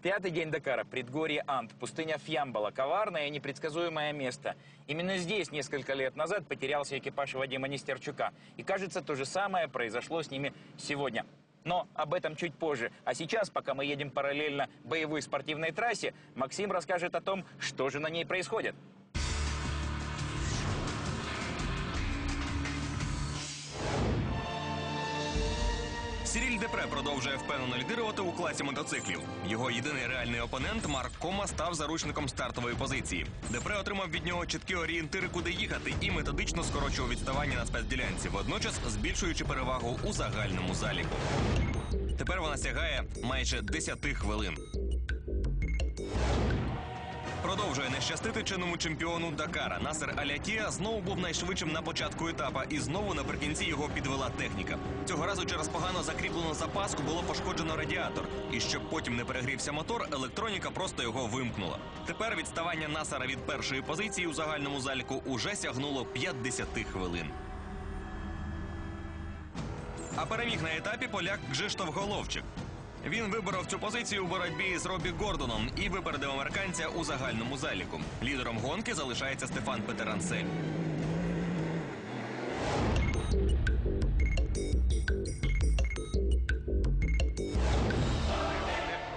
Пятый день Дакара, предгорье Ант, пустыня Фьямбала, коварное и непредсказуемое место. Именно здесь несколько лет назад потерялся экипаж Вадима Нестерчука. И кажется, то же самое произошло с ними сегодня. Но об этом чуть позже. А сейчас, пока мы едем параллельно боевой спортивной трассе, Максим расскажет о том, что же на ней происходит. Сіріль Депре продовжує впевнено лідирувати у класі мотоциклів. Його єдиний реальний опонент Марк Кома став заручником стартової позиції. Депре отримав від нього чіткі орієнтири, куди їхати, і методично скорочував відставання на спецділянці, водночас збільшуючи перевагу у загальному заліку. Тепер вона сягає майже 10 хвилин. Продовжує не щастити чинному чемпіону Дакара. Насер Алятія знову був найшвидшим на початку етапа, і знову наприкінці його підвела техніка. Цього разу через погано закріплену запаску було пошкоджено радіатор. І щоб потім не перегрівся мотор, електроніка просто його вимкнула. Тепер відставання Насара від першої позиції у загальному заліку уже сягнуло 50 хвилин. А переміг на етапі поляк Гжиштов Головчик. Він виборов цю позицію у боротьбі з Робі Гордоном і випередив американця у загальному заліку. Лідером гонки залишається Стефан Петерансель.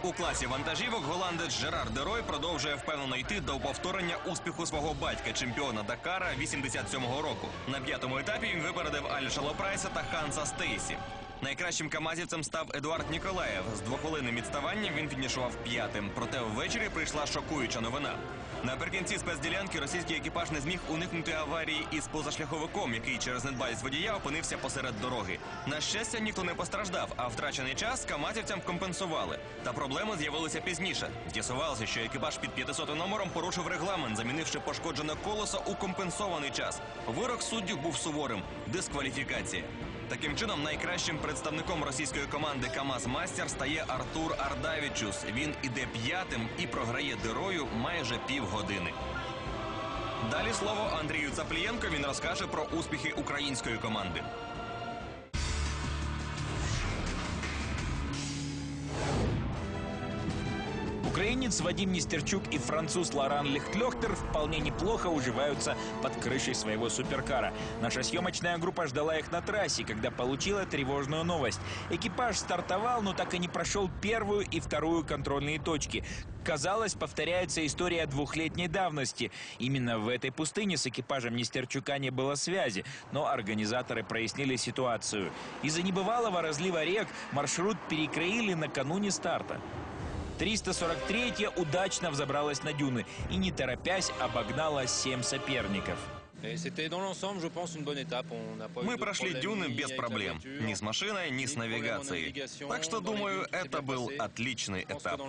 У класі вантажівок голландець Жерар Дерой продовжує впевнено йти до повторення успіху свого батька, чемпіона Дакара 87-го року. На п'ятому етапі він випередив Альша Лопрайса та Ханса Стейсі. Найкращим камазівцем став Едуард Ніколаєв. З двохвилинним відставанням він фінішував п'ятим. Проте ввечері прийшла шокуюча новина. Наприкінці спецділянки російський екіпаж не зміг уникнути аварії із позашляховиком, який через недбалість водія опинився посеред дороги. На щастя, ніхто не постраждав, а втрачений час камазівцям компенсували. Та проблеми з'явилися пізніше. З'ясувалося, що екіпаж під 500 номером порушив регламент, замінивши пошкоджене колесо у компенсований час. Вирок суддів був суворим дискваліфікація. Таким чином, найкращим представником російської команди КАМАЗ Мастер стає Артур Ардавічус. Він іде п'ятим і програє дирою майже півгодини. Далі слово Андрію Цаплієнко. Він розкаже про успіхи української команди. Украинец Вадим Нестерчук и француз Лоран Лихтлехтер вполне неплохо уживаются под крышей своего суперкара. Наша съемочная группа ждала их на трассе, когда получила тревожную новость. Экипаж стартовал, но так и не прошел первую и вторую контрольные точки. Казалось, повторяется история двухлетней давности. Именно в этой пустыне с экипажем Нестерчука не было связи, но организаторы прояснили ситуацию. Из-за небывалого разлива рек маршрут перекроили накануне старта. 343-я удачно взобралась на дюны и, не торопясь, обогнала семь соперников. Eu Мы прошли дюны без проблем. Ни с машиной, ни с навигацией. Так что, думаю, это был отличный этап.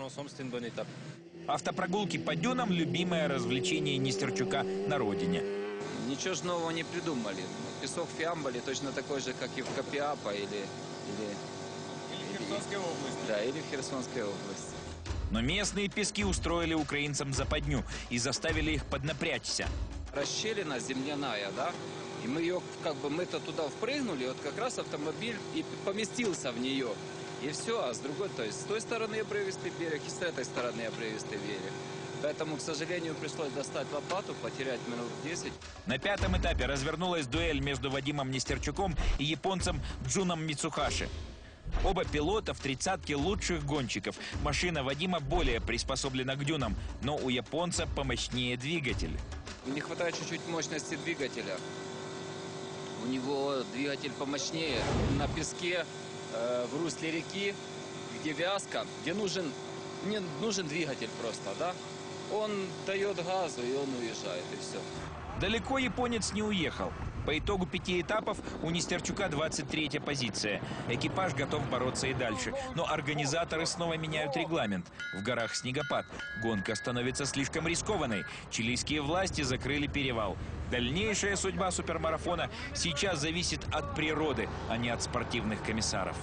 Автопрогулки по дюнам – любимое развлечение Нестерчука на родине. Ничего ж нового не придумали. Песок в Фиамбале точно такой же, как и в Капиапа или... Или, в Херсонской области. Да, или в Херсонской области. Но местные пески устроили украинцам западню и заставили их поднапрячься. Расщелина земляная, да? И мы ее, как бы, мы-то туда впрыгнули, вот как раз автомобиль и поместился в нее. И все, а с другой, то есть с той стороны обрывистый берег, и с этой стороны обрывистый берег. Поэтому, к сожалению, пришлось достать лопату, потерять минут 10. На пятом этапе развернулась дуэль между Вадимом Нестерчуком и японцем Джуном Мицухаши. Оба пилота в тридцатке лучших гонщиков. Машина Вадима более приспособлена к дюнам, но у японца помощнее двигатель. Не хватает чуть-чуть мощности двигателя. У него двигатель помощнее. На песке, э, в русле реки, где вязка, где нужен, не нужен двигатель просто, да? Он дает газу, и он уезжает, и все. Далеко японец не уехал. По итогу пяти этапов у Нестерчука 23-я позиция. Экипаж готов бороться и дальше. Но организаторы снова меняют регламент. В горах снегопад. Гонка становится слишком рискованной. Чилийские власти закрыли перевал. Дальнейшая судьба супермарафона сейчас зависит от природы, а не от спортивных комиссаров.